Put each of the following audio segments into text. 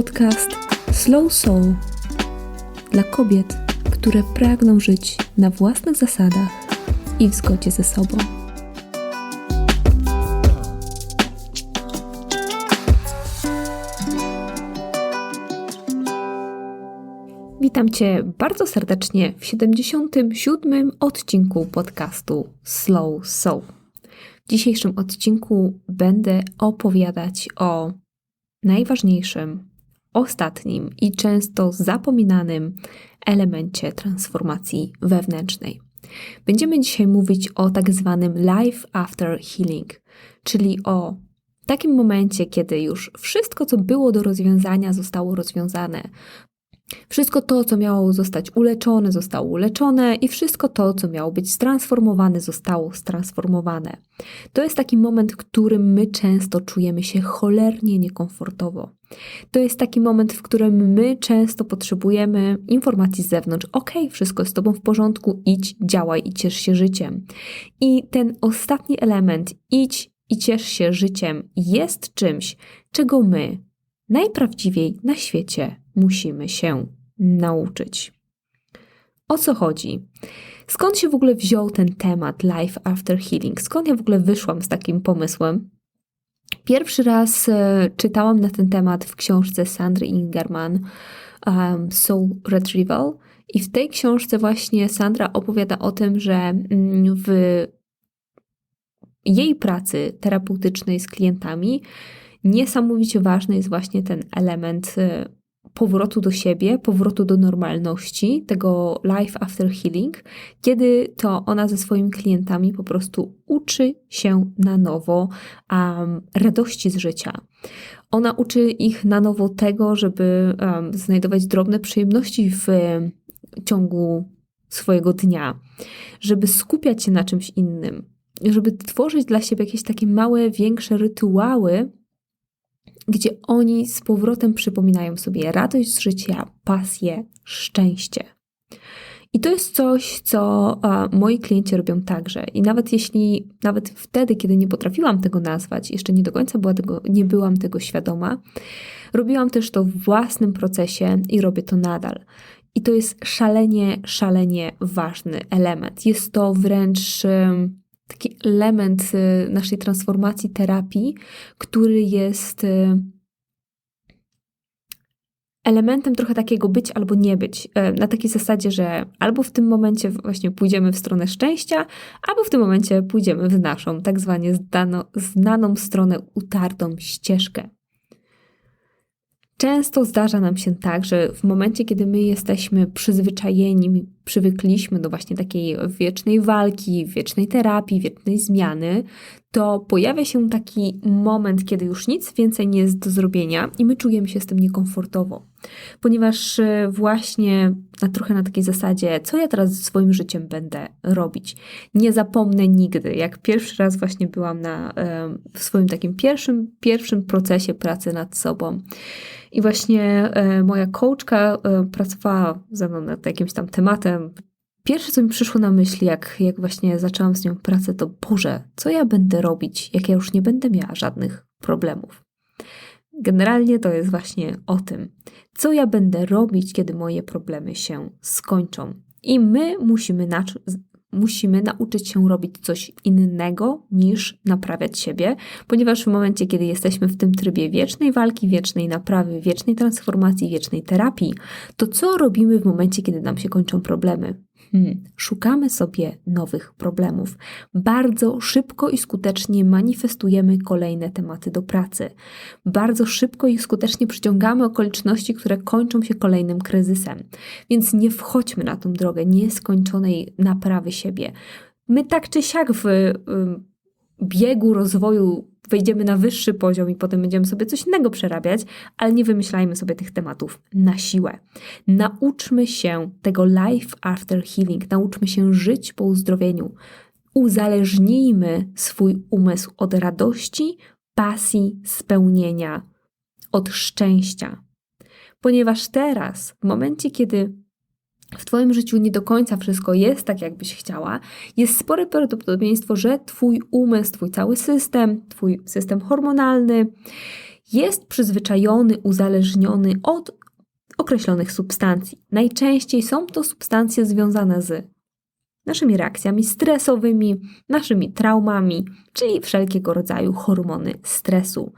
podcast Slow Soul dla kobiet, które pragną żyć na własnych zasadach i w zgodzie ze sobą. Witam Cię bardzo serdecznie w 77. odcinku podcastu Slow Soul. W dzisiejszym odcinku będę opowiadać o najważniejszym, ostatnim i często zapominanym elemencie transformacji wewnętrznej. Będziemy dzisiaj mówić o tak zwanym life after healing, czyli o takim momencie, kiedy już wszystko, co było do rozwiązania, zostało rozwiązane. Wszystko to, co miało zostać uleczone, zostało uleczone, i wszystko to, co miało być transformowane, zostało stransformowane. To jest taki moment, w którym my często czujemy się cholernie niekomfortowo. To jest taki moment, w którym my często potrzebujemy informacji z zewnątrz. Ok, wszystko jest z tobą w porządku, idź, działaj i ciesz się życiem. I ten ostatni element, idź i ciesz się życiem, jest czymś, czego my najprawdziwiej na świecie musimy się nauczyć. O co chodzi? Skąd się w ogóle wziął ten temat Life After Healing? Skąd ja w ogóle wyszłam z takim pomysłem? Pierwszy raz e, czytałam na ten temat w książce Sandry Ingerman um, Soul Retrieval. I w tej książce właśnie Sandra opowiada o tym, że mm, w jej pracy terapeutycznej z klientami niesamowicie ważny jest właśnie ten element e, powrotu do siebie, powrotu do normalności, tego life after healing, kiedy to ona ze swoimi klientami po prostu uczy się na nowo um, radości z życia. Ona uczy ich na nowo tego, żeby um, znajdować drobne przyjemności w ciągu swojego dnia, żeby skupiać się na czymś innym, żeby tworzyć dla siebie jakieś takie małe, większe rytuały, gdzie oni z powrotem przypominają sobie radość z życia, pasję, szczęście. I to jest coś, co moi klienci robią także. I nawet jeśli, nawet wtedy, kiedy nie potrafiłam tego nazwać, jeszcze nie do końca była tego, nie byłam tego świadoma, robiłam też to w własnym procesie i robię to nadal. I to jest szalenie, szalenie ważny element. Jest to wręcz taki element y, naszej transformacji terapii, który jest y, elementem trochę takiego być albo nie być. Y, na takiej zasadzie, że albo w tym momencie właśnie pójdziemy w stronę szczęścia, albo w tym momencie pójdziemy w naszą tak zwanie zdano, znaną stronę, utartą ścieżkę. Często zdarza nam się tak, że w momencie, kiedy my jesteśmy przyzwyczajeni, przywykliśmy do właśnie takiej wiecznej walki, wiecznej terapii, wiecznej zmiany, to pojawia się taki moment, kiedy już nic więcej nie jest do zrobienia i my czujemy się z tym niekomfortowo. Ponieważ e, właśnie na trochę na takiej zasadzie, co ja teraz ze swoim życiem będę robić? Nie zapomnę nigdy, jak pierwszy raz właśnie byłam na, w swoim takim pierwszym, pierwszym procesie pracy nad sobą. I właśnie e, moja coachka e, pracowała ze mną nad jakimś tam tematem. Pierwsze, co mi przyszło na myśl, jak, jak właśnie zaczęłam z nią pracę, to Boże, co ja będę robić, jak ja już nie będę miała żadnych problemów. Generalnie to jest właśnie o tym, co ja będę robić, kiedy moje problemy się skończą. I my musimy musimy nauczyć się robić coś innego niż naprawiać siebie, ponieważ w momencie, kiedy jesteśmy w tym trybie wiecznej walki, wiecznej naprawy, wiecznej transformacji, wiecznej terapii, to co robimy w momencie, kiedy nam się kończą problemy? Hmm, szukamy sobie nowych problemów. Bardzo szybko i skutecznie manifestujemy kolejne tematy do pracy. Bardzo szybko i skutecznie przyciągamy okoliczności, które kończą się kolejnym kryzysem. Więc nie wchodźmy na tą drogę nieskończonej naprawy siebie. My tak czy siak w biegu rozwoju wejdziemy na wyższy poziom i potem będziemy sobie coś innego przerabiać, ale nie wymyślajmy sobie tych tematów na siłę. Nauczmy się tego life after healing, nauczmy się żyć po uzdrowieniu. Uzależnijmy swój umysł od radości, pasji, spełnienia, od szczęścia. Ponieważ teraz, w momencie, kiedy w Twoim życiu nie do końca wszystko jest tak, jakbyś chciała, jest spore prawdopodobieństwo, że Twój umysł, Twój cały system, Twój system hormonalny jest przyzwyczajony, uzależniony od określonych substancji. Najczęściej są to substancje związane z naszymi reakcjami stresowymi, naszymi traumami, czyli wszelkiego rodzaju hormony stresu.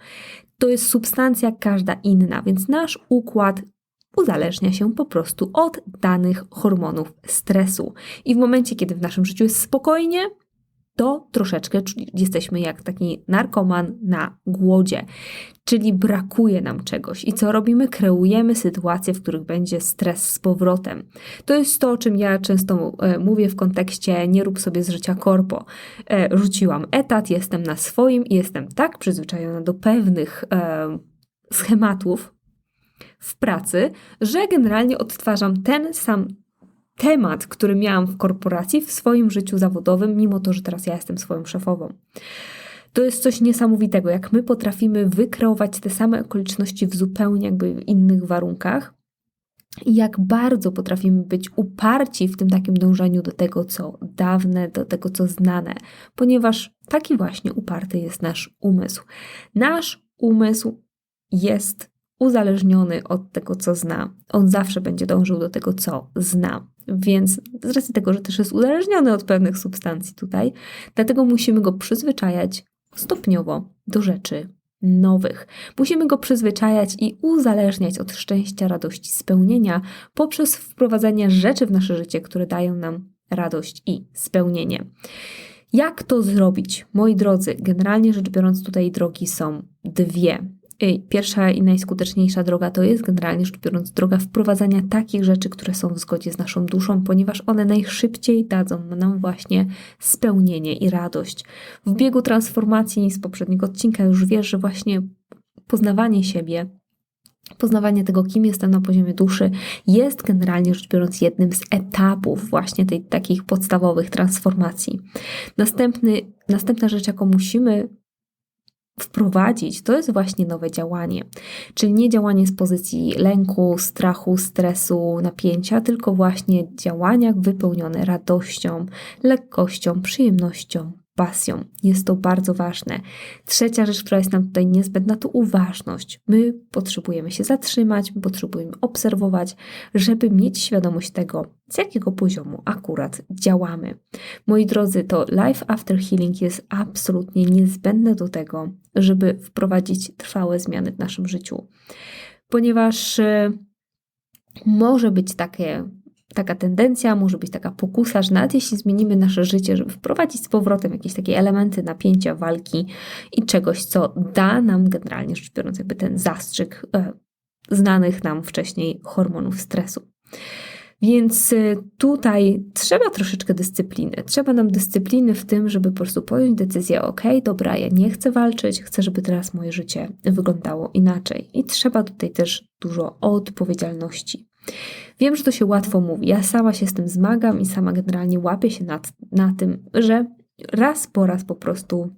To jest substancja każda inna, więc nasz układ uzależnia się po prostu od danych hormonów stresu. I w momencie, kiedy w naszym życiu jest spokojnie, to troszeczkę jesteśmy jak taki narkoman na głodzie, czyli brakuje nam czegoś. I co robimy? Kreujemy sytuacje, w których będzie stres z powrotem. To jest to, o czym ja często e, mówię w kontekście nie rób sobie z życia korpo. E, rzuciłam etat, jestem na swoim i jestem tak przyzwyczajona do pewnych e, schematów, w pracy, że generalnie odtwarzam ten sam temat, który miałam w korporacji, w swoim życiu zawodowym, mimo to, że teraz ja jestem swoją szefową. To jest coś niesamowitego, jak my potrafimy wykreować te same okoliczności w zupełnie jakby innych warunkach. I jak bardzo potrafimy być uparci w tym takim dążeniu do tego, co dawne, do tego, co znane, ponieważ taki właśnie uparty jest nasz umysł. Nasz umysł jest uzależniony od tego, co zna. On zawsze będzie dążył do tego, co zna. Więc z racji tego, że też jest uzależniony od pewnych substancji tutaj, dlatego musimy go przyzwyczajać stopniowo do rzeczy nowych. Musimy go przyzwyczajać i uzależniać od szczęścia, radości, spełnienia poprzez wprowadzenie rzeczy w nasze życie, które dają nam radość i spełnienie. Jak to zrobić? Moi drodzy, generalnie rzecz biorąc, tutaj drogi są dwie. Pierwsza i najskuteczniejsza droga to jest generalnie rzecz biorąc droga wprowadzania takich rzeczy, które są w zgodzie z naszą duszą, ponieważ one najszybciej dadzą nam właśnie spełnienie i radość. W biegu transformacji z poprzedniego odcinka już wiesz, że właśnie poznawanie siebie, Poznawanie tego, kim jestem na poziomie duszy, jest generalnie rzecz biorąc jednym z etapów właśnie tej takich podstawowych transformacji. Następny, następna rzecz, jaką musimy wprowadzić, to jest właśnie nowe działanie. Czyli nie działanie z pozycji lęku, strachu, stresu, napięcia, tylko właśnie działania wypełnione radością, lekkością, przyjemnością, pasją. Jest to bardzo ważne. Trzecia rzecz, która jest nam tutaj niezbędna, to uważność. My potrzebujemy się zatrzymać, my potrzebujemy obserwować, żeby mieć świadomość tego, z jakiego poziomu akurat działamy. Moi drodzy, to Life After Healing jest absolutnie niezbędne do tego, żeby wprowadzić trwałe zmiany w naszym życiu. Ponieważ y, może być takie taka tendencja, może być taka pokusa, że nawet jeśli zmienimy nasze życie, żeby wprowadzić z powrotem jakieś takie elementy napięcia, walki i czegoś, co da nam generalnie rzecz biorąc jakby ten zastrzyk e, znanych nam wcześniej hormonów stresu. Więc e, tutaj trzeba troszeczkę dyscypliny. Trzeba nam dyscypliny w tym, żeby po prostu podjąć decyzję: OK, dobra, ja nie chcę walczyć, chcę, żeby teraz moje życie wyglądało inaczej. I trzeba tutaj też dużo odpowiedzialności. Wiem, że to się łatwo mówi. Ja sama się z tym zmagam i sama generalnie łapię się nad, na tym, że raz po raz po prostu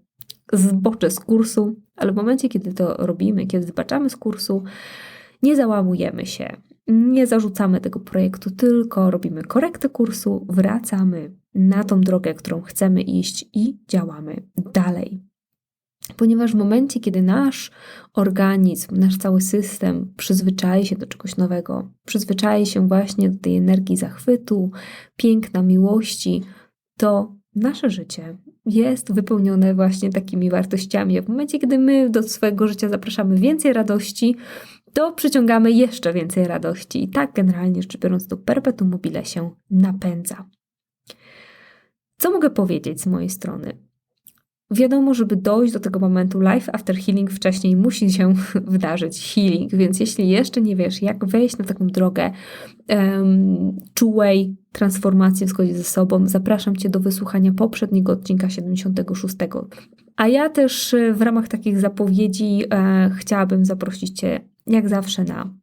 zboczę z kursu, ale w momencie, kiedy to robimy, kiedy zbaczamy z kursu, nie załamujemy się, nie zarzucamy tego projektu, tylko robimy korektę kursu, wracamy na tą drogę, którą chcemy iść i działamy dalej. Ponieważ w momencie, kiedy nasz organizm, nasz cały system przyzwyczai się do czegoś nowego, przyzwyczai się właśnie do tej energii zachwytu, piękna, miłości, to nasze życie jest wypełnione właśnie takimi wartościami. W momencie, kiedy my do swojego życia zapraszamy więcej radości, to przyciągamy jeszcze więcej radości. I tak generalnie rzecz biorąc, to perpetuum mobile się napędza. Co mogę powiedzieć z mojej strony? Wiadomo, żeby dojść do tego momentu life after healing, wcześniej musi się wydarzyć healing, więc jeśli jeszcze nie wiesz, jak wejść na taką drogę um, czułej transformacji w zgodzie ze sobą, zapraszam Cię do wysłuchania poprzedniego odcinka 76. A ja też e, w ramach takich zapowiedzi e, chciałabym zaprosić Cię, jak zawsze, na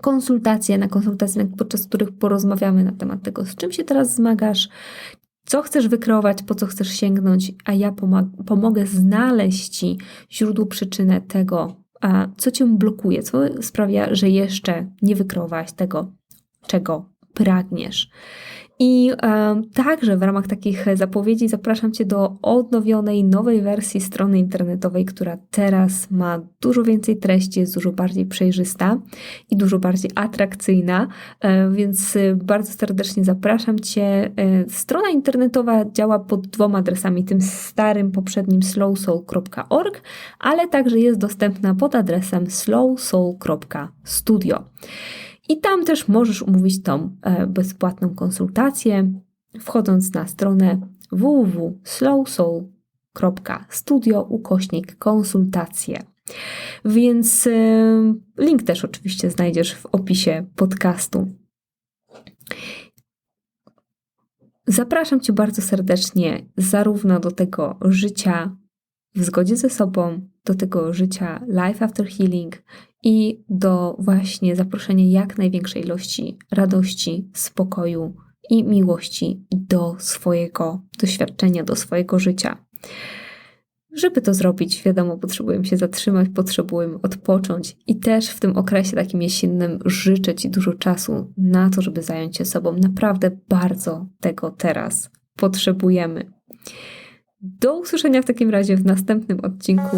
konsultacje, na konsultacje, podczas których porozmawiamy na temat tego, z czym się teraz zmagasz, co chcesz wykreować, po co chcesz sięgnąć, a ja pomogę znaleźć Ci źródło, przyczynę tego, a co Cię blokuje, co sprawia, że jeszcze nie wykreowałaś tego, czego pragniesz. I e, także w ramach takich zapowiedzi zapraszam Cię do odnowionej, nowej wersji strony internetowej, która teraz ma dużo więcej treści, jest dużo bardziej przejrzysta i dużo bardziej atrakcyjna, e, więc bardzo serdecznie zapraszam Cię. E, strona internetowa działa pod dwoma adresami, tym starym, poprzednim slowsoul.org, ale także jest dostępna pod adresem slowsoul.studio. I tam też możesz umówić tą e, bezpłatną konsultację, wchodząc na stronę www.slowsoul.studio ukośnik konsultacje. Więc e, link też oczywiście znajdziesz w opisie podcastu. Zapraszam Cię bardzo serdecznie zarówno do tego życia w zgodzie ze sobą, do tego życia life after healing i do właśnie zaproszenia jak największej ilości radości, spokoju i miłości do swojego doświadczenia, do swojego życia. Żeby to zrobić, wiadomo, potrzebujemy się zatrzymać, potrzebujemy odpocząć i też w tym okresie takim jesiennym życzę Ci dużo czasu na to, żeby zająć się sobą. Naprawdę bardzo tego teraz potrzebujemy. Do usłyszenia w takim razie w następnym odcinku